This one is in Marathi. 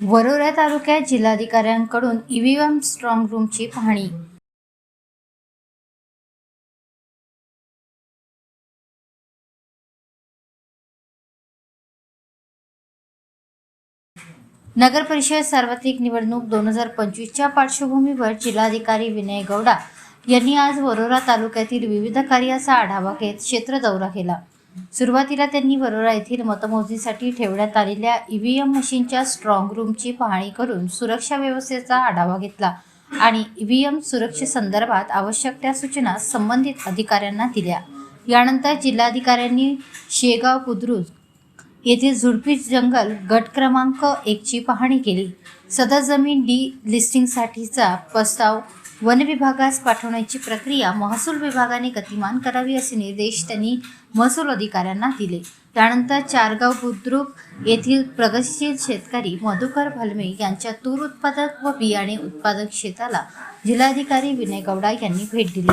वरोरा तालुक्यात जिल्हाधिकाऱ्यांकडून ईव्हीएम स्ट्रॉंग रूमची पाहणी. नगर परिषद सार्वत्रिक निवडणूक दोन हजार पंचवीसच्या पार्श्वभूमीवर जिल्हाधिकारी विनय गौडा यांनी आज वरोरा तालुक्यातील विविध कार्याचा आढावा घेत क्षेत्र दौरा केला. सुरुवातीला त्यांनी वरोरा येथील मतमोजणीसाठी ठेवण्यात आलेल्या ईव्हीएम मशीनच्या स्ट्रॉंग रूमची पाहणी करून सुरक्षा व्यवस्थेचा आढावा घेतला आणि ईव्हीएम सुरक्षेसंदर्भात आवश्यक त्या सूचना संबंधित अधिकाऱ्यांना दिल्या. यानंतर जिल्हाधिकाऱ्यांनी शेगाव बुद्रुक येथील झुडपी जंगल गट क्रमांक एकची पाहणी केली. सदर जमीन डी लिस्टिंगसाठीचा प्रस्ताव वन विभागास पाठवण्याची प्रक्रिया महसूल विभागाने गतिमान करावी असे निर्देश त्यांनी महसूल अधिकाऱ्यांना दिले. त्यानंतर चारगाव बुद्रुक येथील प्रगतशील शेतकरी मधुकर भलमे यांच्या तूर उत्पादक व बियाणे उत्पादक शेताला जिल्हाधिकारी विनय गौडा यांनी भेट दिली.